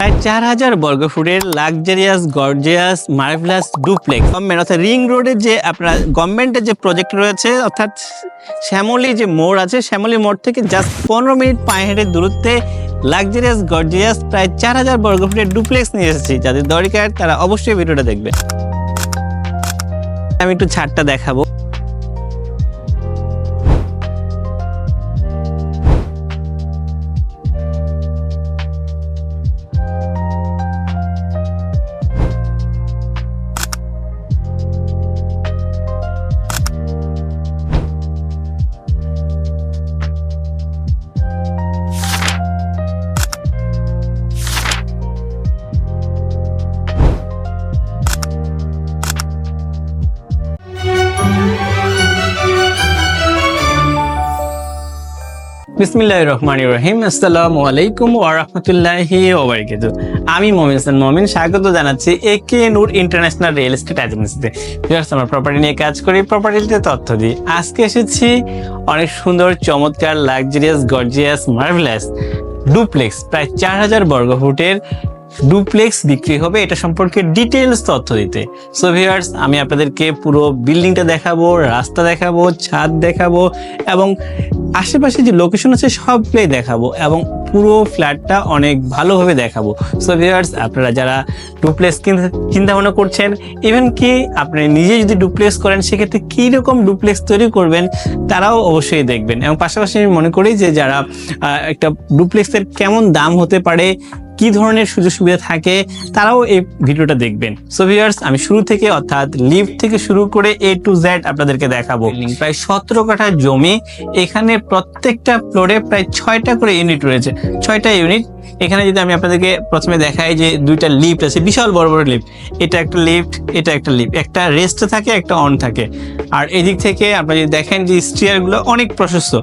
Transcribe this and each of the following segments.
প্রায় চার হাজার বর্গফুটের গর্জিয়াস ডুপ্লেক্স অর্থাৎ রিং যে আপনার গভর্নমেন্টের যে প্রজেক্ট রয়েছে, অর্থাৎ শ্যামলী যে মোড় আছে, শ্যামলী মোড় থেকে জাস্ট পনেরো মিনিট পায়ে হেঁটে দূরত্বে লাক্সারিয়াস গর্জিয়াস প্রায় চার হাজার বর্গফুটের ডুপ্লেক্স নিয়ে এসেছি। যাদের দরকার, তারা অবশ্যই ভিডিওটা দেখবে। আমি একটু ছাড়টা দেখাবো। বিসমিল্লাহ রহমান রহিম। আসসালামু আলাইকুম ওয়া রাহমাতুল্লাহি ওয়া বারাকাতুহু। আমি মমিন হাসান মমিন, স্বাগত জানাচ্ছি A K Noor International Real Estate এজেন্সিতে। ভিউয়ার্স আমরা প্রপার্টি নিয়ে কাজ করি প্রপার্টিতে তথ্য দিই। আজকে এসেছি অনেক সুন্দর, চমৎকার লাক্সারিয়াস গর্জিয়াস মার্ভেলাস ডুপ্লেক্স প্রায় চার হাজার বর্গ ফুটের ডুপ্লেক্স বিক্রি হবে এটা সম্পর্কে ডিটেলস তথ্য দিতে। সো ভিউয়ার্স আমি আপনাদেরকে পুরো বিল্ডিংটা দেখাবো, রাস্তা দেখাবো, ছাদ দেখাবো এবং আশেপাশে যে লোকেশন আছে সবগুলোই দেখাবো এবং পুরো ফ্ল্যাটটা অনেক ভালোভাবে দেখাবো। সো ভিউয়ার্স আপনারা যারা ডুপ্লেক্স চিন্তা ভাবনা করছেন ইভেন কি আপনি নিজে যদি ডুপ্লেক্স করেন, সেক্ষেত্রে কী রকম ডুপ্লেক্স তৈরি করবেন, তারাও অবশ্যই দেখবেন। এবং পাশাপাশি আমি মনে করি যে যারা একটা ডুপ্লেক্সের কেমন দাম হতে পারে কি ধরনের সুযোগ সুবিধা থাকে তারাও এই ভিডিওটা দেখবেন। সো ভিউয়ার্স আমি শুরু থেকে অর্থাৎ লিফট থেকে শুরু করে এ টু জেড আপনাদেরকে দেখাবো। প্রায় সতেরো কাঠা জমি এখানে প্রত্যেকটা ফ্লোরে প্রায় ছয়টা করে ইউনিট রয়েছে। ছয়টা ইউনিট এখানে যদি আমি আপনাদেরকে প্রথমে দেখাই যে দুইটা লিফট আছে, বিশাল বড় বড় লিফট এটা একটা লিফট এটা একটা লিফট একটা রেস্ট থাকে, একটা অন থাকে। আর এদিক থেকে আপনারা যদি দেখেন যে স্টিয়ারগুলো অনেক প্রশস্ত।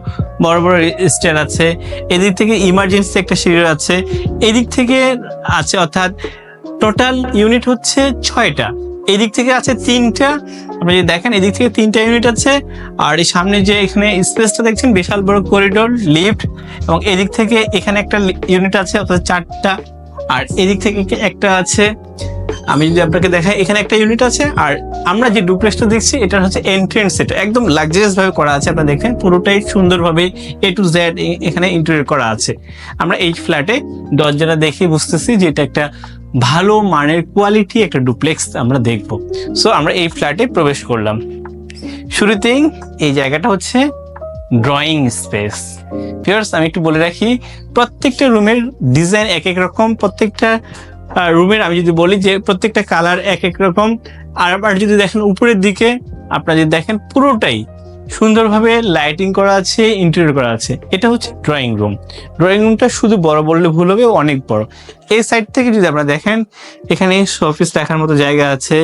বড় বড় স্টিয়ার আছে। এদিক থেকে ইমার্জেন্সি একটা সিঁড়ি আছে। এদিক থেকে আছে অর্থাৎ টোটাল ইউনিট হচ্ছে ছয়টা। এদিক থেকে আছে তিনটা। আপনি যদি দেখেন, এদিক থেকে তিনটা ইউনিট আছে। আর এই সামনে যে এখানে স্পেসটা দেখছেন, বিশাল বড় করিডোর লিফট এবং এদিক থেকে এখানে একটা ইউনিট আছে, অর্থাৎ চারটা। আর এদিক থেকে একটা আছে? আমি যদি আপনাকে দেখাই, এখানে একটা ইউনিট আছে। আর আমরা যে ডুপ্লেক্সটা দেখছি এটা হচ্ছে এন্ট্রেন্স এটা একদম লাক্সারিয়াস ভাবে করা আছে, আপনারা দেখেন। পুরোটাই সুন্দরভাবে এ টু জেড এখানে ইন্টেরিয়র করা আছে। আমরা এই ফ্ল্যাটে দরজাটা দেখে বুঝতেছি যে এটা একটা ভালো মানের কোয়ালিটি একটা ডুপ্লেক্স আমরা দেখব। সো আমরা এই ফ্ল্যাটে প্রবেশ করলাম। শুরুতেই এই জায়গাটা হচ্ছে ড্রয়িং স্পেস ভিউয়ার্স আমি একটু বলে রাখি, প্রত্যেকটা রুমের ডিজাইন এক এক রকম, প্রত্যেকটা রুমের আমি যদি বলি যে প্রত্যেকটা কালার এক এক রকম, আর আবার যদি দেখেন উপরের দিকে, আপনারা যদি দেখেন পুরোটাই সুন্দরভাবে লাইটিং করা আছে ইন্টেরিয়র করা আছে। এটা হচ্ছে ড্রয়িং রুম ড্রয়িং রুমটা শুধু বড় বললে ভুল হবে, অনেক বড়। এই সাইড থেকে যদি আপনারা দেখেন, এখানে শোপিস রাখার মতো জায়গা আছে।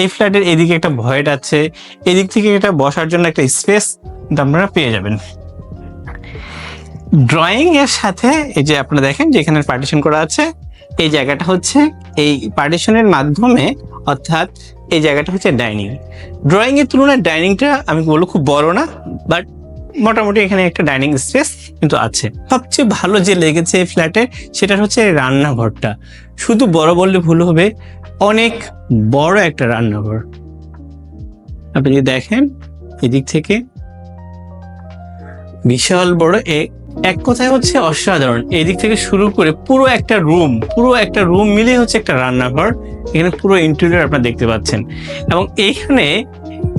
এই ফ্ল্যাটের এদিকে একটা ভয়েট আছে। এদিক থেকে এটা বসার জন্য একটা স্পেস আপনারা পেয়ে যাবেন। ড্রয়িং এর সাথে এই যে আপনারা দেখেন যে এখানে পার্টিশন করা আছে, এই জায়গাটা হচ্ছে এই পার্টিশনের মাধ্যমে অর্থাৎ এই জায়গাটা হচ্ছে ডাইনিং। ড্রয়িং এর তুলনায় ডাইনিংটা আমি বলব খুব বড় না বাট মোটামুটি এখানে একটা ডাইনিং স্পেস কিন্তু আছে। সবচেয়ে ভালো যে লেগেছে এই ফ্ল্যাটে সেটা হচ্ছে রান্নাঘরটা। শুধু বড় বললে ভুল হবে, অনেক বড় একটা রান্নাঘর। আপনি যদি দেখেন, এদিক থেকে বিশাল বড় এক কথায় হচ্ছে অসাধারণ। এদিক থেকে শুরু করে পুরো একটা রুম পুরো একটা রুম মিলে হচ্ছে একটা রান্নাঘর। এখানে পুরো ইন্টেরিয়র আপনারা দেখতে পাচ্ছেন। এবং এইখানে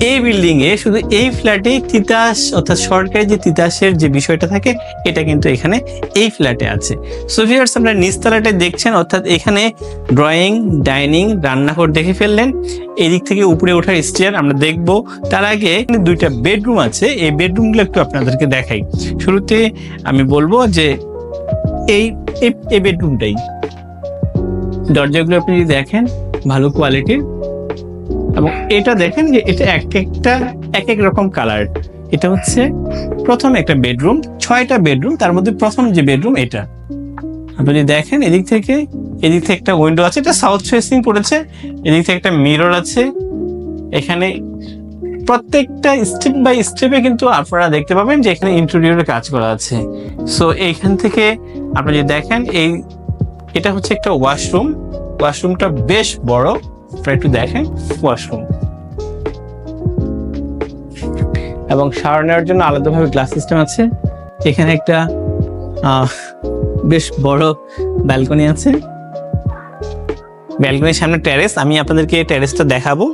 এই বিল্ডিং এ শুধু এই ফ্ল্যাটে তিতাস, অর্থাৎ সরকারি যে তিতাসের যে বিষয়টা থাকে, এটা কিন্তু এখানে এই ফ্ল্যাটে আছে। সো ভিউয়ার্স আপনারা নিচতলাটা দেখছেন, অর্থাৎ এখানে ড্রয়িং ডাইনিং রান্নাঘর দেখে ফেললেন। এদিক থেকে উপরে ওঠার স্টেয়ার আমরা দেখব। তার আগে দুইটা বেডরুম আছে। এই বেডরুমগুলো একটু আপনাদেরকে দেখাই। শুরুতে আমি বলব যে এই- এই বেডরুমটাই দরজাগুলো আপনি যদি দেখেন, ভালো কোয়ালিটির এবং এটা দেখেন যে এটা এক একটা, এক এক রকম কালার এটা হচ্ছে প্রথম একটা বেডরুম ছয়টা বেডরুম তার মধ্যে প্রথম যে বেডরুম এটা। আপনি দেখেন এদিক থেকে এদিক থেকে একটা উইন্ডো আছে, এটা সাউথ ফেসিং পড়েছে, এদিক থেকে একটা মিরর আছে। এখানে প্রত্যেকটা স্টেপ বাই স্টেপে কিন্তু আপনারা দেখতে পাবেন যে এখানে ইন্টেরিয়রে কাজ করা আছে। সো এইখান থেকে আপনি যদি দেখেন, এই, এটা হচ্ছে একটা ওয়াশরুম ওয়াশরুমটা বেশ বড়। একটু দেখেন ওয়াশরুম এবং শাওয়ার নেওয়ার জন্য আলাদাভাবে গ্লাস সিস্টেম আছে। এখানে একটা বেশ বড় ব্যালকনি আছে। ব্যালকনির সামনে টেরেস আমি আপনাদেরকে টেরেসটা দেখাবো।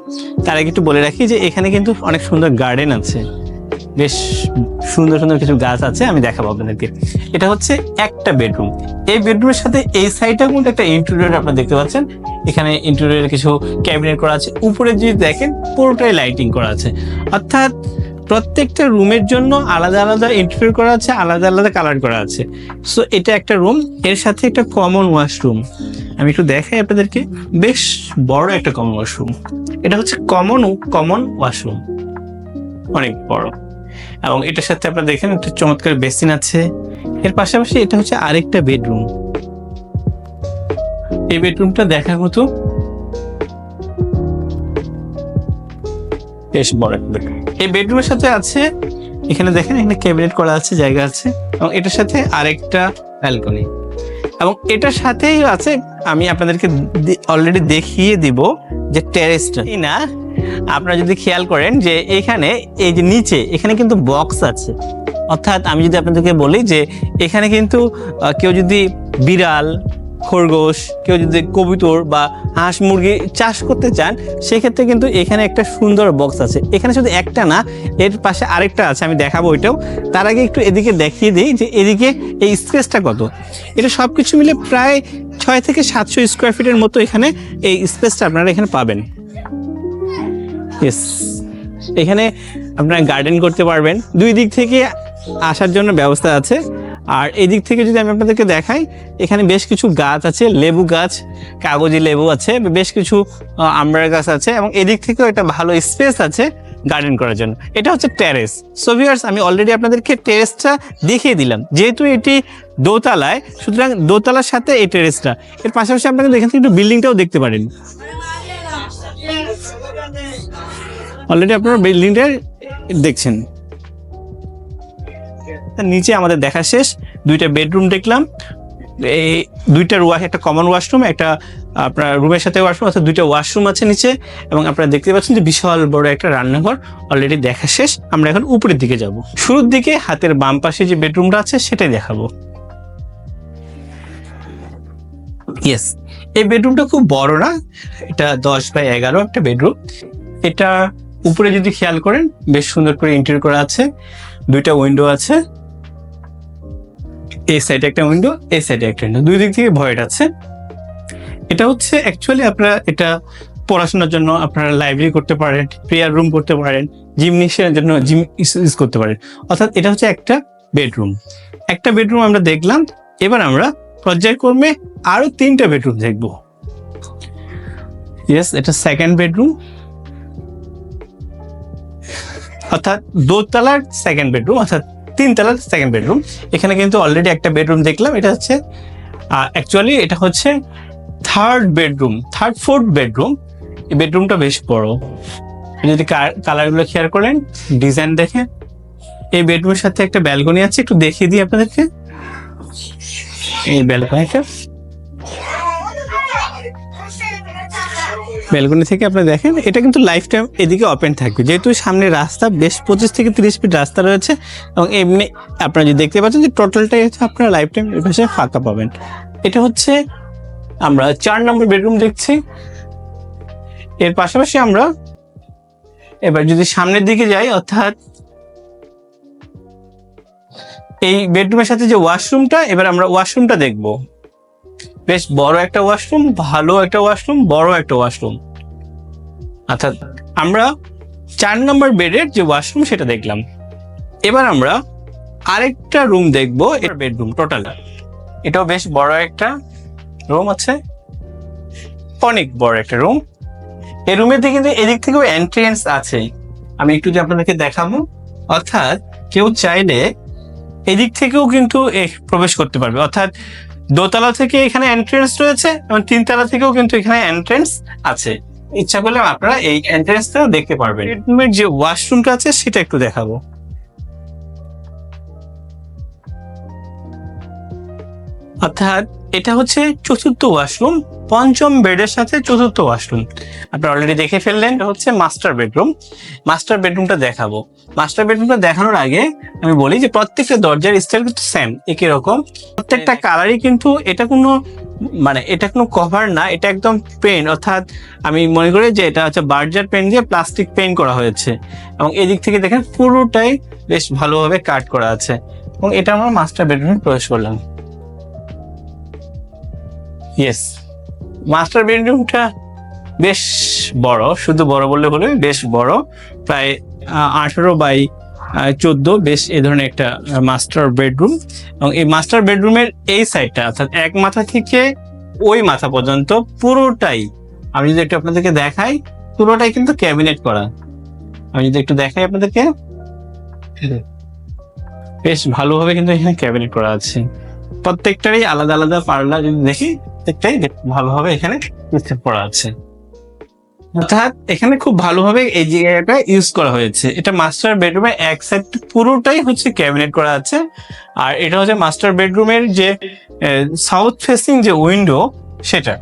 তার আগে একটু বলে রাখি যে এখানে কিন্তু অনেক সুন্দর গার্ডেন আছে। বেশ সুন্দর সুন্দর কিছু গাছ আছে, আমি দেখাবো আপনাদেরকে। এটা হচ্ছে একটা বেডরুম এই বেডরুমের সাথে এই সাইডটা কিন্তু একটা ইন্টেরিয়র আপনারা দেখতে পাচ্ছেন। এখানে ইন্টেরিয়রে কিছু ক্যাবিনেট করা আছে। উপরে যদি দেখেন, পুরোটাই লাইটিং করা আছে। অর্থাৎ প্রত্যেকটা রুমের জন্য আলাদা আলাদা ইন্টেরিয়র করা আছে, আলাদা আলাদা কালার করা আছে। সো এটা একটা রুম এর সাথে একটা কমন ওয়াশরুম আমি একটু দেখাই আপনাদেরকে। বেশ বড় একটা কমন ওয়াশরুম এটা হচ্ছে কমন কমন ওয়াশরুম অনেক বড়। এবং এটার সাথে আপনারা দেখেন একটা চমৎকার বেসিন আছে। এর পাশাপাশি এটা হচ্ছে আরেকটা বেডরুম। এই বেডরুমটা দেখার মতো বেশ বড়। এই বেডরুমের সাথে আছে, এখানে দেখেন এখানে ক্যাবিনেট করা আছে, জায়গা আছে এবং এটার সাথে আরেকটা ব্যালকনি। এবং এটার সাথেই আছে, আমি আপনাদেরকে অলরেডি দেখিয়ে দিব যে টেরেসটা না, আপনারা যদি খেয়াল করেন যে এখানে, এই যে নিচে, এখানে কিন্তু বক্স আছে। অর্থাৎ আমি যদি আপনাদেরকে বলি যে এখানে কিন্তু কেউ যদি বিড়াল খরগোশ, কেউ যদি কবিতর বা হাঁস মুরগি চাষ করতে চান, সেক্ষেত্রে কিন্তু এখানে একটা সুন্দর বক্স আছে। এখানে শুধু একটা না, এর পাশে আরেকটা আছে, আমি দেখাবো ওইটাও। তার আগে একটু এদিকে দেখিয়ে দিই যে এদিকে এই স্পেসটা কত। এটা সব কিছু মিলে প্রায় ছয় থেকে সাতশো স্কোয়ার ফিটের মতো এখানে এই স্পেসটা আপনারা এখানে পাবেন। এখানে আপনারা গার্ডেন করতে পারবেন। দুই দিক থেকে আসার জন্য ব্যবস্থা আছে। আর এদিক থেকে যদি আমি আপনাদেরকে দেখাই এখানে বেশ কিছু গাছ আছে লেবু গাছ কাগজি লেবু আছে বেশ কিছু আহ, গাছ আছে এবং এদিক থেকেও একটা ভালো স্পেস আছে গার্ডেন করার জন্য। এটা হচ্ছে টেরেস। সো ভিউয়ার্স আমি অলরেডি আপনাদেরকে টেরেসটা দেখিয়ে দিলাম। যেহেতু এটি দোতলায় সুতরাং দোতলার সাথে এই টেরেসটা। এর পাশাপাশি আপনাকে এখান থেকে একটু বিল্ডিংটাও দেখতে পারেন। অলরেডি আপনারা বিল্ডিংটা দেখছেন। নিচে আমাদের দেখা শেষ। দুইটা বেডরুম দেখলাম। এই দুইটা ওয়াশ একটা কমন ওয়াশরুম একটা আপনার রুমের সাথে ওয়াশরুম অর্থাৎ দুইটা ওয়াশরুম আছে নিচে। এবং আপনারা দেখতে পাচ্ছেন যে বিশাল বড় একটা রান্নাঘর অলরেডি দেখা শেষ। আমরা এখন উপরের দিকে যাব। শুরুর দিকে হাতের বাম পাশে যে বেডরুমটা আছে, সেটাই দেখাবো। ইয়েস এই বেডরুমটা খুব বড় না, এটা দশ বাই এগারো একটা বেডরুম এটা উপরে যদি খেয়াল করেন, বেশ সুন্দর করে ইন্টেরিয়র করা আছে। দুইটা উইন্ডো আছে। এই সাইডে একটা উইন্ডো এই সাইডে একটা উইন্ডো দুই দিক থেকে ভয়েড আছে। এটা হচ্ছে অ্যাকচুয়ালি আপনারা এটা পড়াশোনার জন্য আপনারা লাইব্রেরি করতে পারেন প্রেয়ার রুম করতে পারেন জিমনেশিয়ানের জন্য জিম ইউজ করতে পারেন। অর্থাৎ এটা হচ্ছে একটা বেডরুম একটা বেডরুম আমরা দেখলাম, এবার আমরা পর্যায়ক্রমে আরও তিনটা বেডরুম দেখব। ইয়েস এটা সেকেন্ড বেডরুম অর্থাৎ দোতলার সেকেন্ড বেডরুম অর্থাৎ তিনতলার সেকেন্ড বেডরুম এখানে কিন্তু অলরেডি একটা বেডরুম দেখলাম, এটা হচ্ছে অ্যাকচুয়ালি এটা হচ্ছে third bedroom third fourth bedroom এই বেডরুমটা বেশ বড়। যদি কালারগুলো খেয়াল করেন ডিজাইন দেখে, এই বেডরুমের সাথে একটা ব্যালকনি আছে, একটু দেখিয়ে দিই আপনাদেরকে। এই ব্যালকনিটা ব্যালকনি থেকে আপনি দেখেন, এটা কিন্তু লাইফ টাইম এদিকে ওপেন থাকবে। যেহেতু সামনে রাস্তা, বেশ পঁচিশ থেকে তিরিশ ফিট রাস্তা রয়েছে, এবং এমনি আপনারা যদি দেখতে পাচ্ছেন যে টোটালটাই হচ্ছে আপনারা লাইফ টাইম এর পাশে ফাঁকা পাবেন। এটা হচ্ছে আমরা চার নম্বর বেডরুম দেখছি। এর পাশাপাশি আমরা এবার যদি সামনের দিকে যাই, অর্থাৎ এই বেডরুমের সাথে যে ওয়াশরুমটা এবার আমরা ওয়াশরুমটা দেখব। বেশ বড় একটা ওয়াশরুম ভালো একটা ওয়াশরুম বড় একটা ওয়াশরুম অর্থাৎ আমরা চার নম্বর বেডের যে ওয়াশরুম সেটা দেখলাম। এবার আমরা আরেকটা রুম দেখব বেডরুম টোটাল এটাও বেশ বড় একটা রুম আছে। অনেক বড় একটা রুম এই দিকে কিন্তু এদিক থেকেও এন্ট্রেন্স আছে। আমি একটু যে আপনাদেরকে দেখাবো। অর্থাৎ কেউ চাইলে এদিক থেকেও কিন্তু প্রবেশ করতে পারবে। অর্থাৎ দোতলা থেকে এখানে এন্ট্রেন্স রয়েছে এবং তিনতলা থেকেও কিন্তু এখানে এন্ট্রেন্স আছে। ইচ্ছা করলে আপনারা এই এন্ট্রেন্সটা দেখতে পারবেন। যে ওয়াশরুমটা আছে, সেটা একটু দেখাবো। অর্থাৎ এটা হচ্ছে চতুর্থ ওয়াশরুম পঞ্চম বেডের সাথে চতুর্থ ওয়াশরুম। আপনি অলরেডি দেখে ফেললেন এটা হচ্ছে মাস্টার বেডরুম মাস্টার বেডরুমটা দেখাবো। মাস্টার বেডরুমটা দেখানোর আগে আমি বলি যে প্রত্যেকটা দরজার স্টাইল কিন্তু সেম একই রকম। প্রত্যেকটা কালারই কিন্তু এটা কোনো মানে এটা কোনো কভার না এটা একদম পেন অর্থাৎ আমি মনে করি যে এটা হচ্ছে বার্জার পেন দিয়ে প্লাস্টিক পেন করা হয়েছে। এবং এদিক থেকে দেখেন পুরোটাই বেশ ভালোভাবে কাট করা আছে। এবং এটা আমরা মাস্টার বেডরুমে প্রবেশ করলাম। ইয়েস মাস্টার বেডরুমটা বেশ বড়, শুধু বড় বললে হলে বেশ বড়, প্রায় আঠারো বাই চোদ্দ, বেশ এ ধরনের একটা মাস্টার বেডরুম এবং এই মাস্টার বেডরুমের এই সাইডটা অর্থাৎ এক মাথা থেকে ওই মাথা পর্যন্ত পুরোটাই, আমি যদি একটু আপনাদেরকে দেখাই, পুরোটাই কিন্তু ক্যাবিনেট করা। আমি যদি একটু দেখাই আপনাদেরকে, বেশ ভালোভাবে কিন্তু এখানে ক্যাবিনেট করা আছে। প্রত্যেকটারই আলাদা আলাদা পার্লার যদি দেখি প্রত্যেকটাই ভালোভাবে এখানে স্টেপ করা আছে। অর্থাৎ এখানে খুব ভালোভাবে এই জায়গাটা ইউজ করা হয়েছে। এটা মাস্টার বেডরুমের এক সাইড পুরোটাই হচ্ছে ক্যাবিনেট করা আছে। আর এটা হচ্ছে মাস্টার বেডরুমের যে সাউথ ফেসিং যে উইন্ডো সেটা।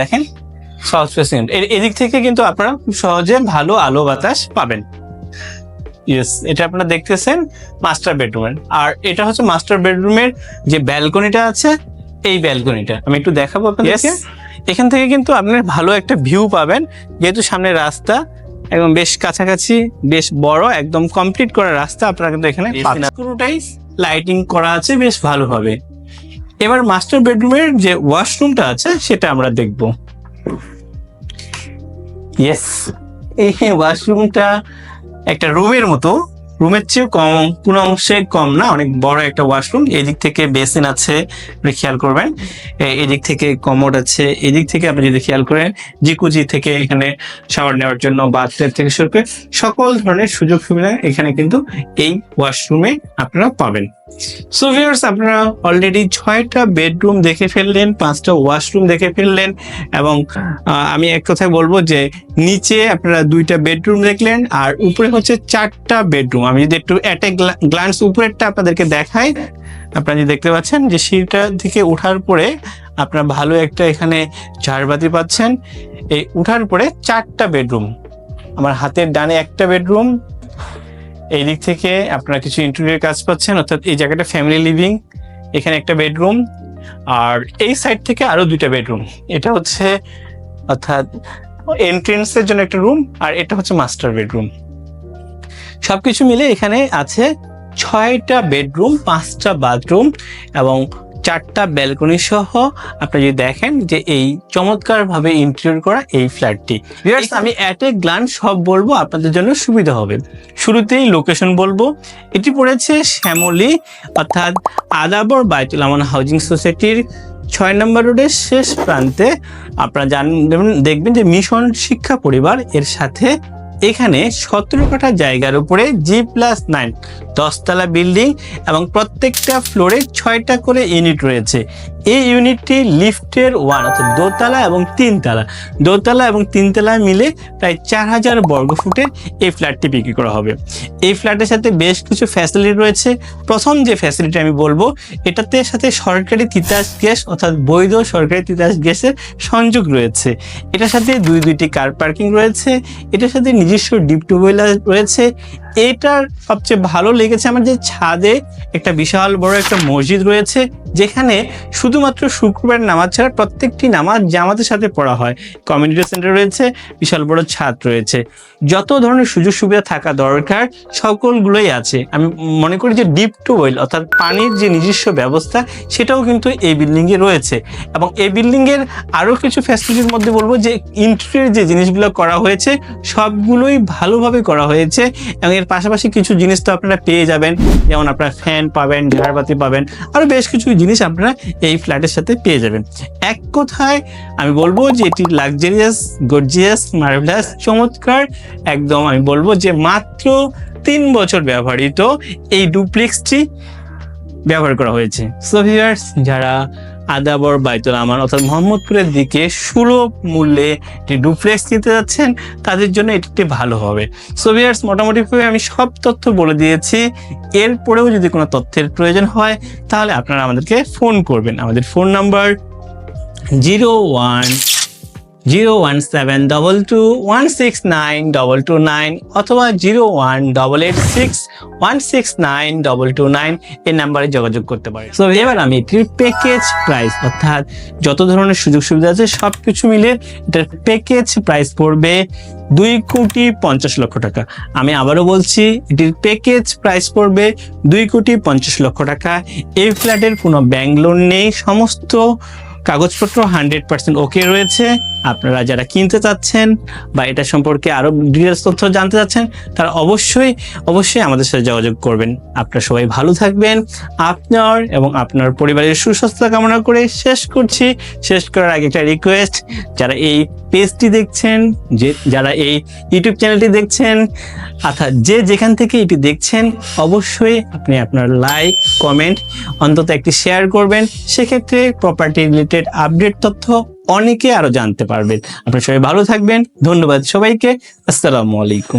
দেখেন সাউথ ফেসিং এদিক থেকে কিন্তু আপনারা খুব সহজে ভালো আলো বাতাস পাবেন। ইয়েস এটা আপনারা দেখতেছেন মাস্টার বেডরুমের আর এটা হচ্ছে মাস্টার বেডরুমের যে ব্যালকনিটা আছে এই ব্যালকনিটা আমি একটু দেখাবো আপনাদেরকে? এখান থেকে কিন্তু আপনার ভালো একটা ভিউ পাবেন। যেহেতু সামনে রাস্তা একদম বেশ কাছাকাছি বেশ বড় একদম কমপ্লিট করা রাস্তা আপনারা কিন্তু এখানে পুরোটাই লাইটিং করা আছে বেশ ভালোভাবে এবার মাস্টার বেডরুমের যে ওয়াশরুমটা আছে সেটা আমরা দেখব। ইয়েস এই ওয়াশরুমটা একটা রুমের মতো। রুমের চেয়েও কম, কোন অংশে কম না, অনেক বড় একটা ওয়াশরুম এদিক থেকে বেসিন আছে খেয়াল করবেন। এদিক থেকে কমোড আছে। এদিক থেকে আপনি যদি খেয়াল করেন জিকুজি থেকে এখানে শাওয়ার নেওয়ার জন্য বাথরুম থেকে শুরু করে সকল ধরনের সুযোগ সুবিধা এখানে কিন্তু এই ওয়াশরুমে আপনারা পাবেন। সো ভিউয়ার্স আপনারা অলরেডি ছয়টা বেডরুম দেখে ফেললেন, পাঁচটা ওয়াশরুম দেখে ফেললেন এবং আমি এক কথায় বলব যে নিচে আপনারা দুইটা বেডরুম দেখলেন আর উপরে হচ্ছে চারটা বেডরুম আমি যদি একটু অ্যাট এ গ্লান্স উপরেরটা আপনাদেরকে দেখাই, আপনারা যে দেখতে পাচ্ছেন যে সিঁড়িটা থেকে ওঠার পরে আপনারা ভালো একটা এখানে ঝাড়বাতি পাচ্ছেন। এই উঠার পরে চারটা বেডরুম আমার হাতের ডানে একটা বেডরুম এই দিক থেকে আপনারা কিছু ইন্টেরিয়র কাজ পাচ্ছেন, অর্থাৎ এই জায়গাটা ফ্যামিলি লিভিং এখানে একটা বেডরুম আর এই সাইড থেকে আরও দুইটা বেডরুম এটা হচ্ছে, অর্থাৎ এন্ট্রেন্সের জন্য একটা রুম আর এটা হচ্ছে মাস্টার বেডরুম সবকিছু মিলে এখানে আছে ছয়টা বেডরুম পাঁচটা বাথরুম এবং চারটা ব্যালকনি সহ আপনি যদি দেখেন যে এই চমৎকার ভাবে ইন্টেরিয়র করা এই ফ্ল্যাটটি আমি অ্যাট এ গ্লান্স সব বলব আপনাদের জন্য সুবিধা হবে। শুরুতেই লোকেশন বলব এটি পড়েছে শ্যামলী অর্থাৎ আদাবর বাইতুল আমান হাউজিং সোসাইটির ছয় নম্বর রোডের শেষ প্রান্তে। আপনারা জানবেন দেখবেন যে মিশন শিক্ষা পরিবার এর সাথে এখানে সতেরো কাঠা জায়গার উপরে জি প্লাস নাইন দশতলা বিল্ডিং এবং প্রত্যেকটা ফ্লোরে ছয়টা করে ইউনিট রয়েছে। এই ইউনিটটি লিফটের ওয়ান অর্থাৎ দোতলা এবং তিনতলা। দোতলা এবং তিনতলা মিলে প্রায় চার হাজার বর্গ ফুটের এই ফ্ল্যাটটি বিক্রি করা হবে। এই ফ্ল্যাটের সাথে বেশ কিছু ফ্যাসিলিটি রয়েছে। প্রথম যে ফ্যাসিলিটি আমি বলব, এটাতে সাথে সরকারি তিতাস গ্যাস, অর্থাৎ বৈধ সরকারি তিতাস গ্যাসের সংযোগ রয়েছে। এটার সাথে দুই দুইটি কার পার্কিং রয়েছে। এটার সাথে নিজস্ব ডিপ টিউবওয়েল রয়েছে এটার সবচেয়ে ভালো লেগেছে আমার যে ছাদে একটা বিশাল বড় একটা মসজিদ রয়েছে, যেখানে শুধুমাত্র শুক্রবার নামাজ ছাড়া প্রত্যেকটি নামাজ জামাতের সাথে পড়া হয়। কমিউনিটি সেন্টার রয়েছে, বিশাল বড় ছাদ রয়েছে। যত ধরনের সুযোগ সুবিধা থাকা দরকার, সকলগুলোই আছে। আমি মনে করি যে ডিপ টিউবওয়েল অর্থাৎ পানির যে নিজস্ব ব্যবস্থা, সেটাও কিন্তু এই বিল্ডিংয়ে রয়েছে। এবং এই বিল্ডিংয়ের আরও কিছু ফ্যাসিলিটির মধ্যে বলব যে ইন্টেরিয়র যে জিনিসগুলো করা হয়েছে, সবগুলোই ভালোভাবে করা হয়েছে। এবং এর পাশাপাশি কিছু জিনিস তো আপনারা পেয়ে যাবেন। যেমন আপনারা ফ্যান পাবেন ঝাড়বাতি পাবেন আরও বেশ কিছু জিনিস আপনারা এই ফ্ল্যাটের সাথে পেয়ে যাবেন। এক কথায় আমি বলব যে এটি লাক্সারিয়াস, গর্জিয়াস, মার্ভেলাস, চমৎকার। একদম আমি বলব যে মাত্র তিন বছর ব্যবহৃত এই ডুপ্লেক্সটি ব্যবহার করা হয়েছে। সো ভিউয়ার্স যারা আদাবর বাইতুল আমান অর্থাৎ মোহাম্মদপুরের দিকে সুলভ মূল্যে একটি ডুপ্লেক্স নিতে যাচ্ছেন, তাদের জন্য এটি একটি ভালো হবে। সো ভিউয়ার্স মোটামুটিভাবে আমি সব তথ্য বলে দিয়েছি। এরপরেও যদি কোনো তথ্যের প্রয়োজন হয়, তাহলে আপনারা আমাদেরকে ফোন করবেন। আমাদের phone number zero one zero one seven double two one six nine double two nine অথবা zero one double eight six one six nine double two nine এই নাম্বারে যোগাযোগ করতে পারেন তো এবার আমি এটির প্যাকেজ প্রাইস অর্থাৎ যত ধরনের সুযোগ সুবিধা আছে সব কিছু মিলে এটার প্যাকেজ প্রাইস পড়বে দুই কোটি পঞ্চাশ লক্ষ টাকা। আমি আবারও বলছি, এটির প্যাকেজ প্রাইস পড়বে দুই কোটি পঞ্চাশ লক্ষ টাকা। এই ফ্ল্যাটের কোনো ব্যাংক লোন নেই। সমস্ত কাগজপত্র হান্ড্রেড পার্সেন্ট ওকে রয়েছে। আপনারা যারা কিনতে চাচ্ছেন বা এটা সম্পর্কে আরও ডিটেলস তথ্য জানতে চাচ্ছেন, তারা অবশ্যই অবশ্যই আমাদের সাথে যোগাযোগ করবেন। আপনারা সবাই ভালো থাকবেন। আপনার এবং আপনার পরিবারের সুস্বাস্থ্য কামনা করে শেষ করছি। শেষ করার আগে একটা রিকোয়েস্ট যারা এই পেজটি দেখছেন, যে, যারা এই ইউটিউব চ্যানেলটি দেখছেন, অর্থাৎ যে যেখান থেকে এটি দেখছেন, অবশ্যই আপনি আপনার লাইক কমেন্ট অন্তত একটি শেয়ার করবেন। সেক্ষেত্রে প্রপার্টি রিলেটেড আপডেট তথ্য অনেকে আরও জানতে পারবেন। আপনার সবাই ভালো থাকবেন। ধন্যবাদ সবাইকে। আসসালামু আলাইকুম।